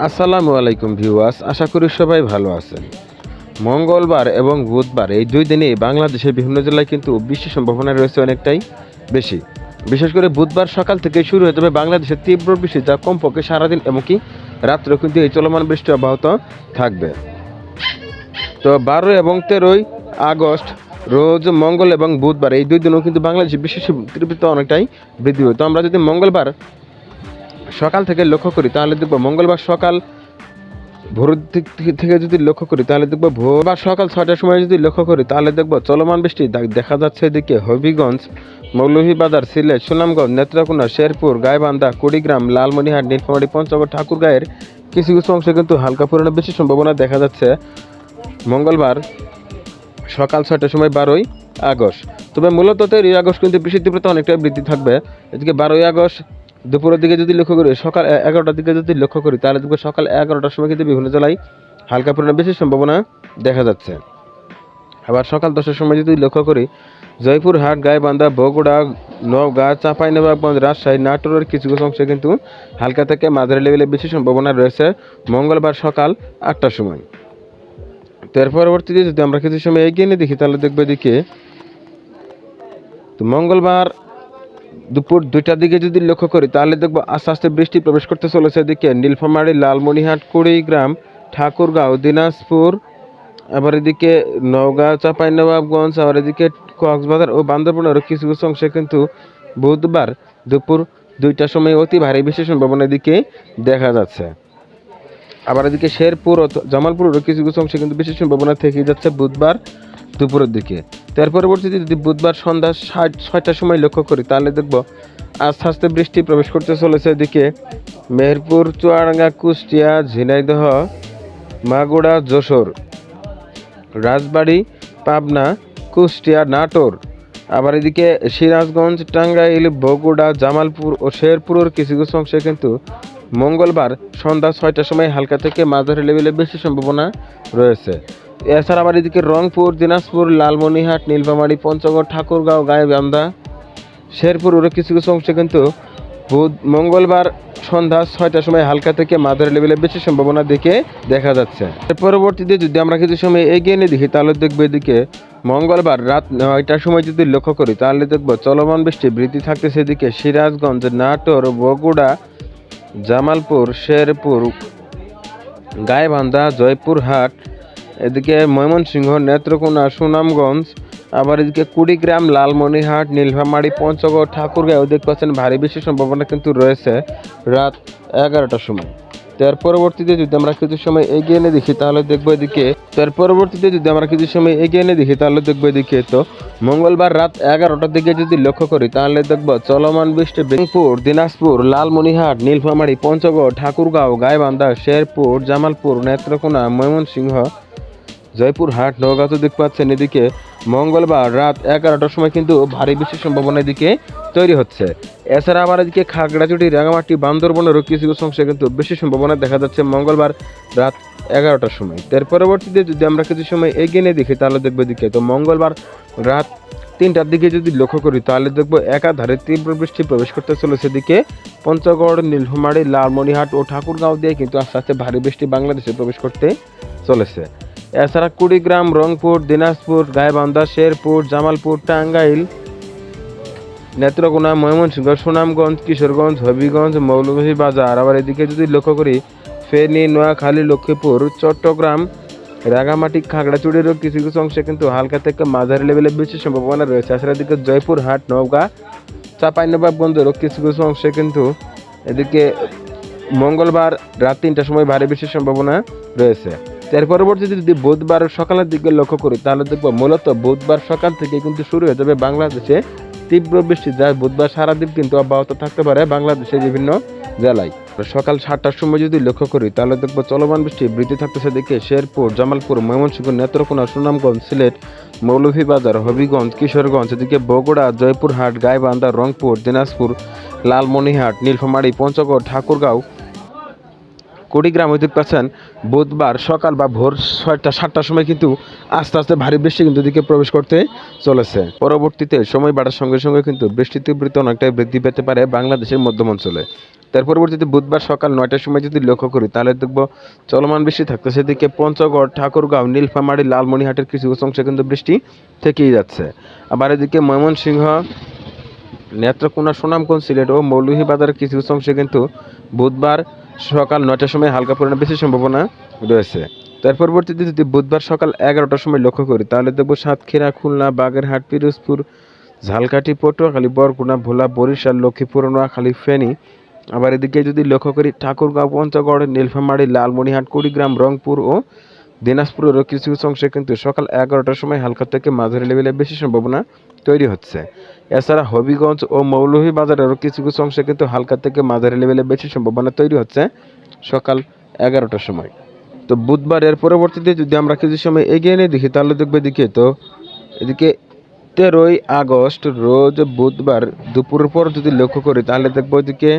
আসসালামু আলাইকুম ভিউয়ার্স, আশা করি সবাই ভালো আছেন। মঙ্গলবার এবং বুধবার এই দুই দিনে বাংলাদেশের বিভিন্ন জেলায় কিন্তু বৃষ্টির সম্ভাবনা রয়েছে অনেকটাই বেশি। বিশেষ করে বুধবার সকাল থেকে শুরু হয়ে যাবে বাংলাদেশের তীব্র বৃষ্টি, যা কমপক্ষে সারাদিন এমনকি রাত্রেও কিন্তু এই চলমান বৃষ্টি অব্যাহত থাকবে। তো বারো এবং তেরোই আগস্ট, রোজ মঙ্গল এবং বুধবার এই দুই দিনও কিন্তু বাংলাদেশে বিশেষ তীব্রতা অনেকটাই বৃদ্ধি হবে তো আমরা যদি মঙ্গলবার সকাল থেকে লক্ষ্য করি, তাহলে দেখব মঙ্গলবার সকাল, ভোরের দিক থেকে- যদি লক্ষ্য করি, তাহলে দেখব ভোর বা সকাল ছয়টার সময় যদি লক্ষ্য করি, তাহলে দেখব চলমান বৃষ্টি দেখা যাচ্ছে এদিকে হবিগঞ্জ, মৌলভীবাজার, সিলেট, সুনামগঞ্জ, নেত্রকোনা, শেরপুর, গাইবান্ধা, কুড়িগ্রাম, লালমনিহাট, নীলফামারী, পঞ্চগড়, ঠাকুরগাঁয়ের কিছু কিছু অংশে কিন্তু হালকা পরিমাণে বেশি সম্ভাবনা দেখা যাচ্ছে। মঙ্গলবার সকাল ছয়টার সময় বারোই আগস্ট। তবে মূলত তেরোই আগস্ট কিন্তু বৃষ্টির তীব্রতা অনেকটাই বৃদ্ধি থাকবে। এদিকে বারোই আগস্ট দুপুরের দিকে যদি লক্ষ্য করি, সকাল এগারোটার দিকে যদি লক্ষ্য করি, তাহলে দেখব সকাল এগারোটার সময় কিন্তু বিভিন্ন জেলায় হালকা পরিমাণে বেশি সম্ভাবনা দেখা যাচ্ছে। আবার সকাল দশটার সময় যদি লক্ষ্য করি জয়পুরহাট গাইবান্ধা, বগুড়া, নওগাঁ, চাঁপাইনবাবগঞ্জ, রাজশাহী, নাটোরের কিছু কিছু অংশে কিন্তু হালকা থেকে মাঝারি লেভেলে বেশি সম্ভাবনা রয়েছে মঙ্গলবার সকাল আটটার সময়। তো এর পরবর্তীতে যদি আমরা কিছু সময় এগিয়ে নিয়ে দেখি, তাহলে দেখব এদিকে তো মঙ্গলবার দুপুর দুইটার দিকে যদি লক্ষ্য করি, তাহলে দেখব আস্তে আস্তে বৃষ্টি প্রবেশ করতে চলেছে এদিকে। নীলফামারী, লালমনিহাট, কুড়িগ্রাম, ঠাকুরগাঁও, দিনাজপুর, আবার এদিকে নওগাঁ, চাঁপাইনবাবগঞ্জ, আবার এদিকে কক্সবাজার ও বান্দরবনের কিছু কিছু অংশে কিন্তু বুধবার দুপুর দুইটার সময় অতি ভারী বৃষ্টির সম্ভাবনা এদিকে দেখা যাচ্ছে। আবার এদিকে শেরপুর ও জামালপুরেরও কিছু কিছু অংশে কিন্তু বেশি সম্ভাবনা থেকে যাচ্ছে বুধবার দুপুরের দিকে। তার পরবর্তীতে যদি বুধবার সন্ধ্যা ষাট ছয়টার সময় লক্ষ্য করি, তাহলে দেখব আস্তে আস্তে বৃষ্টি প্রবেশ করতে চলেছে এদিকে। মেহেরপুর, চুয়াডাঙ্গা, কুষ্টিয়া, ঝিনাইদহ মাগুড়া যশোর, রাজবাড়ি, পাবনা, কুষ্টিয়া, নাটোর। আবার এদিকে সিরাজগঞ্জ, টাঙ্গাইল, বগুড়া, জামালপুর ও শেরপুরের কিছু কিছু অংশে কিন্তু মঙ্গলবার সন্ধ্যা ছয়টার সময় হালকা থেকে মাঝারি লেভেলে বেশি সম্ভাবনা রয়েছে। এছাড়া আবার এদিকে রংপুর, দিনাজপুর, লালমনিহাট, নীলফামারী, পঞ্চগড়, ঠাকুরগাঁও গাইবান্ধা শেরপুর ওর কিছু কিছু অংশে কিন্তু বুধ মঙ্গলবার সন্ধ্যা ছয়টার সময় হালকা থেকে মাঝারি লেভেলে বেশি সম্ভাবনা দেখে দেখা যাচ্ছে। পরবর্তীতে যদি আমরা কিছু সময় এগিয়ে নিয়ে দেখি, তাহলে দেখব এদিকে মঙ্গলবার রাত নয়টার সময় যদি লক্ষ্য করি, তাহলে দেখব চলমান বৃষ্টি বৃদ্ধি থাকতেছে এদিকে সিরাজগঞ্জ, নাটোর, বগুড়া, জামালপুর, শেরপুর গাইবান্ধা জয়পুরহাট এদিকে ময়মনসিংহ, নেত্রকোনা, সুনামগঞ্জ, আবার এদিকে কুড়িগ্রাম লালমনিহাট নীলফামারী, পঞ্চগড়, ঠাকুরগাঁও দেখতে পাচ্ছেন ভারী বেশি সম্ভাবনা কিন্তু রয়েছে রাত এগারোটার সময়। তার পরবর্তীতে যদি আমরা কিছু সময় এগিয়ে এনে দেখি, তাহলে দেখব এদিকে, তার পরবর্তীতে যদি আমরা কিছু সময় এগিয়ে এনে দেখি, তাহলে দেখব এদিকে তো মঙ্গলবার রাত এগারোটার দিকে যদি লক্ষ্য করি, তাহলে দেখব চলমান বৃষ্টি বেঙ্গপুর দিনাজপুর লালমনিহাট নীলফামারী, পঞ্চগড়, ঠাকুরগাঁও, গাইবান্ধা, শেরপুর, জামালপুর, নেত্রকোনা, ময়মনসিংহ জয়পুরহাট নওগাঁতে দেখতে পাচ্ছেন এদিকে মঙ্গলবার রাত এগারোটার সময় কিন্তু ভারী বৃষ্টির সম্ভাবনা এদিকে তৈরি হচ্ছে। এছাড়া আবার এদিকে খাগড়াছড়ি, রাঙামাটি, বান্দরবনেরও কিছু কিছু অংশে কিন্তু বেশি সম্ভাবনা দেখা যাচ্ছে মঙ্গলবার রাত এগারোটার সময়। এর পরবর্তীতে যদি আমরা কিছু সময় এগিয়ে নিয়ে দেখি, তাহলে দেখব এদিকে তো মঙ্গলবার রাত তিনটার দিকে যদি লক্ষ্য করি, তাহলে দেখব একাধারে তীব্র বৃষ্টি প্রবেশ করতে চলেছে এদিকে। পঞ্চগড়, নীলফামারী লালমনিহাট ও ঠাকুরগাঁও দিয়ে কিন্তু আস্তে আস্তে ভারী বৃষ্টি বাংলাদেশে প্রবেশ করতে চলেছে। এছাড়া কুড়িগ্রাম, রংপুর, দিনাজপুর, গাইবান্ধা, শেরপুর, জামালপুর, টাঙ্গাইল, নেত্রকোনা, ময়মনসিংহ, সুনামগঞ্জ, কিশোরগঞ্জ, হবিগঞ্জ মৌলভী বাজার আবার এদিকে যদি লক্ষ্য করি, ফেনী, নোয়াখালী, লক্ষ্মীপুর, চট্টগ্রাম, রাঙামাটি খাগড়াচুড়িরও কিছু কিছু অংশে কিন্তু হালকা থেকে মাঝারি লেভেলে বেশি সম্ভাবনা রয়েছে। এছাড়া এদিকে জয়পুরহাট নওগাঁ চাঁপাইনবাবগঞ্জেরও কিছু কিছু অংশে কিন্তু এদিকে মঙ্গলবার রাত তিনটার সময় ভারী বৃষ্টির সম্ভাবনা রয়েছে। এর পরবর্তীতে যদি বুধবার সকালের দিকে লক্ষ্য করি, তাহলে দেখব মূলত বুধবার সকাল থেকে কিন্তু শুরু হয়ে যাবে বাংলাদেশে তীব্র বৃষ্টি, যা বুধবার সারাদিন কিন্তু অব্যাহত থাকতে পারে বাংলাদেশের বিভিন্ন জেলায়। সকাল সাতটার সময় যদি লক্ষ্য করি, তাহলে দেখব চলমান বৃষ্টি বৃদ্ধি থাকতেছে দেখে শেরপুর, জামালপুর, ময়মনসিংহ, নেত্রকোনা, সুনামগঞ্জ, সিলেট, মৌলভীবাজার, হবিগঞ্জ, কিশোরগঞ্জ, এদিকে বগুড়া, জয়পুরহাট, গাইবান্ধা, রংপুর, দিনাজপুর লালমনিহাট নীলফামারী, পঞ্চগড়, ঠাকুরগাঁও কুড়িগ্রামে দেখতে পাচ্ছেন বুধবার সকাল বা ভোর ছয়টা, সাতটার সময় কিন্তু আস্তে আস্তে ভারী বৃষ্টি কিন্তু দিকে প্রবেশ করতে চলেছে। পরবর্তীতে সময় বাড়ার সঙ্গে সঙ্গে কিন্তু বৃষ্টির তীব্রতা অনেকটাই বৃদ্ধি পেতে পারে বাংলাদেশের মধ্যম অঞ্চলে। তার পরবর্তীতে বুধবার সকাল নয়টার সময় যদি লক্ষ্য করি, তাহলে দেখব চলমান বৃষ্টি থাকতে সেদিকে পঞ্চগড়, ঠাকুরগাঁও, নীলফামারী, লালমনিহাটের কিছু অংশে কিন্তু বৃষ্টি থেকেই যাচ্ছে। আবার এদিকে ময়মনসিংহ, নেত্রকোনা, সুনামগঞ্জ, সিলেট ও মৌলভীবাজারের কিছু অংশে কিন্তু বুধবার সকাল নয়টার সময় হালকা পরিমাণে বেশি সম্ভাবনা রয়েছে। তার পরবর্তীতে যদি বুধবার সকাল এগারোটার সময় লক্ষ্য করি, তাহলে দেখব সাতক্ষীরা, খুলনা, বাগেরহাট, পিরোজপুর, ঝালকাঠি, পটুয়াখালী, বরগুনা, ভোলা, বরিশাল, লক্ষ্মীপুর, নোয়াখালী, ফেনী। আবার এদিকে যদি লক্ষ্য করি, ঠাকুরগাঁও, পঞ্চগড়, নীলফামারী লালমনিহাট কুড়িগ্রাম, রংপুর ও দিনাজপুরেরও কিছু কিছু অংশে কিন্তু সকাল এগারোটার সময় হালকা থেকে মাঝারি লেভেলে বেশি সম্ভাবনা তৈরি হচ্ছে। এছাড়া হবিগঞ্জ ও মৌলভী মৌলভীবাজারেরও কিছু কিছু অংশে কিন্তু হালকা থেকে মাঝারি লেভেলে বেশি সম্ভাবনা তৈরি হচ্ছে সকাল এগারোটার সময়। তো বুধবার এর পরবর্তীতে যদি আমরা কিছু সময় এগিয়ে নিয়ে দেখি, তাহলে দেখবে এদিকে তো এদিকে তেরোই আগস্ট রোজ বুধবার দুপুরের পর যদি লক্ষ্য করি, তাহলে দেখব এদিকে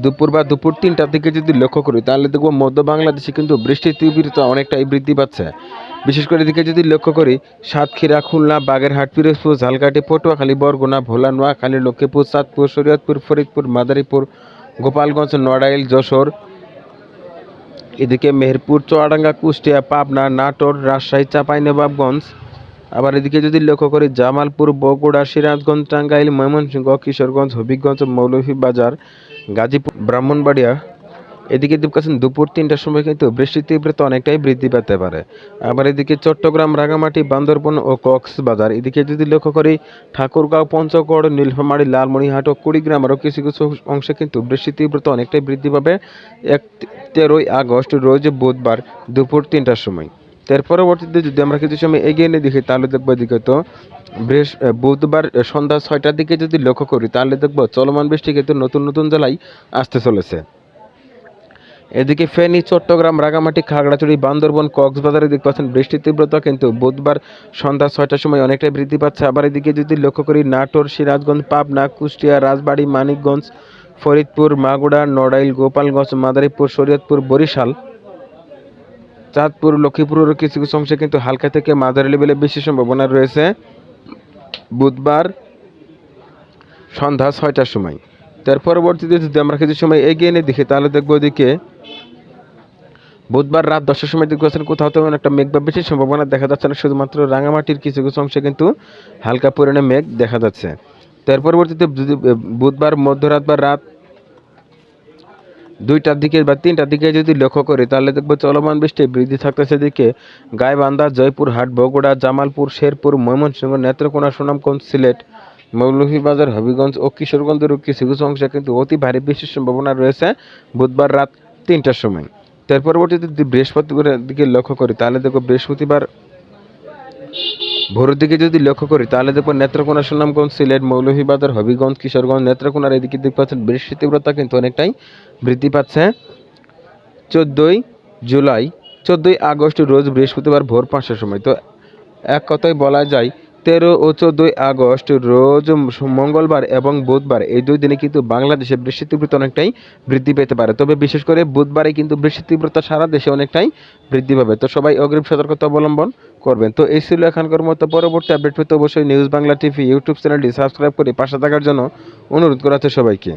দুপুর বা দুপুর তিনটার দিকে যদি লক্ষ্য করি, তাহলে দেখব মধ্য বাংলাদেশে কিন্তু বৃষ্টির তীব্রতা অনেকটাই বৃদ্ধি পাচ্ছে। বিশেষ করে এদিকে যদি লক্ষ্য করি, সাতক্ষীরা, খুলনা, বাগেরহাট, পিরোজপুর, ঝালকাঠি, পটুয়াখালী, বরগুনা, ভোলা, নোয়াখালী, লক্ষ্মীপুর, চাঁদপুর, শরীয়তপুর, ফরিদপুর, মাদারীপুর, গোপালগঞ্জ, নড়াইল, যশোর, এদিকে মেহেরপুর, চুয়াডাঙ্গা, কুষ্টিয়া, পাবনা, নাটোর, রাজশাহী, চাঁপাইনবাবগঞ্জ। আবার এদিকে যদি লক্ষ্য করি, জামালপুর, বগুড়া, সিরাজগঞ্জ, টাঙ্গাইল, ময়মনসিংহ, কিশোরগঞ্জ, হবিগঞ্জ, মৌলভীবাজার গাজীপুর, ব্রাহ্মণবাড়িয়া, এদিকে দেখছেন দুপুর তিনটার সময় কিন্তু বৃষ্টির তীব্রতা অনেকটাই বৃদ্ধি পেতে পারে। আবার এদিকে চট্টগ্রাম রাঙামাটি বান্দরবন ও কক্সবাজার, এদিকে যদি লক্ষ্য করি, ঠাকুরগাঁও, পঞ্চগড়, নীলফামারী লালমনিহাট ও কুড়িগ্রাম আরও কিছু কিছু অংশে কিন্তু বৃষ্টির তীব্রতা অনেকটাই বৃদ্ধি পাবে। এক তেরোই আগস্ট, রোজ বুধবার দুপুর তিনটার সময়। তার পরবর্তীতে যদি আমরা কিছু সময় এগিয়ে নিয়ে দেখি, তাহলে দেখব এদিকে তো বৃহস্প বুধবার সন্ধ্যা ছয়টার দিকে যদি লক্ষ্য করি, তাহলে দেখব চলমান বৃষ্টি কিন্তু নতুন নতুন জেলায় আসতে চলেছে। এদিকে ফেনী, চট্টগ্রাম রাঙামাটি খাগড়াছড়ি, বান্দরবন, কক্সবাজারে দেখতে পাচ্ছেন বৃষ্টির তীব্রতা কিন্তু বুধবার সন্ধ্যা ছয়টার সময় অনেকটাই বৃদ্ধি পাচ্ছে। আবার এদিকে যদি লক্ষ্য করি, নাটোর, সিরাজগঞ্জ, পাবনা, কুষ্টিয়া, রাজবাড়ী, মানিকগঞ্জ, ফরিদপুর মাগুড়া নড়াইল, গোপালগঞ্জ, মাদারীপুর, শরীয়তপুর, বরিশাল চাঁদপুর, লক্ষ্মীপুরের কিছু কিছু অংশে কিন্তু হালকা থেকে মাঝারি লেভেলে বেশি সম্ভাবনা রয়েছে। বুধবার সন্ধ্যা ছয়টার সময়। তার পরবর্তীতে যদি আমরা কিছু সময় এগিয়ে নিয়ে দেখি, তাহলে দেখব ওদিকে বুধবার রাত দশটার সময় দেখতে পাচ্ছেন কোথাও তেমন একটা মেঘ বা বেশি সম্ভাবনা দেখা যাচ্ছে না। শুধুমাত্র রাঙামাটির কিছু কিছু অংশে কিন্তু হালকা পরিমাণে মেঘ দেখা যাচ্ছে। তার পরবর্তীতে যদি বুধবার মধ্যরাত বা রাত দুইটার দিকে বা তিনটার দিকে যদি লক্ষ্য করি, তাহলে দেখব চলমান বৃষ্টি বৃদ্ধি থাকতেছে দিকে গাইবান্ধা, জয়পুরহাট, বগুড়া, জামালপুর, শেরপুর, ময়মনসিংহ, নেত্রকোনা, সুনামগঞ্জ, সিলেট, মৌলভীবাজার, হবিগঞ্জ ও কিশোরগঞ্জেরও কিছু কিছু অংশে কিন্তু অতি ভারী বৃষ্টির সম্ভাবনা রয়েছে বুধবার রাত তিনটার সময়। তার পরবর্তীতে যদি বৃহস্পতিবারের দিকে লক্ষ্য করি, তাহলে দেখব বৃহস্পতিবার ভোরের দিকে যদি লক্ষ্য করি, তাহলে দেখব নেত্রকোনা, সুনামগঞ্জ, সিলেট, মৌলভীবাজার, হবিগঞ্জ, কিশোরগঞ্জ, নেত্রকোনার এদিকে দেখতে পাচ্ছেন বৃষ্টির তীব্রতা কিন্তু অনেকটাই বৃদ্ধি পাচ্ছে। চোদ্দোই জুলাই, চোদ্দই আগস্ট রোজ বৃহস্পতিবার ভোর পাঁচটার সময়। তো এক কথায় বলা যায় তেরো ও চোদ্দোই আগস্ট, রোজ মঙ্গলবার এবং বুধবার এই দুই দিনে কিন্তু বাংলাদেশে বৃষ্টির তীব্রতা অনেকটাই বৃদ্ধি পেতে পারে। তবে বিশেষ করে বুধবারে কিন্তু বৃষ্টির তীব্রতা সারা দেশে অনেকটাই বৃদ্ধি পাবে। তো সবাই অগ্রিম সতর্কতা অবলম্বন করবেন। তো এই ছিল এখানকার মতো পরবর্তী আপডেট। পেতে অবশ্যই নিউজ বাংলা টিভি, ইউটিউব চ্যানেলটি সাবস্ক্রাইব করে পাশে থাকার জন্য অনুরোধ করা সবাইকে।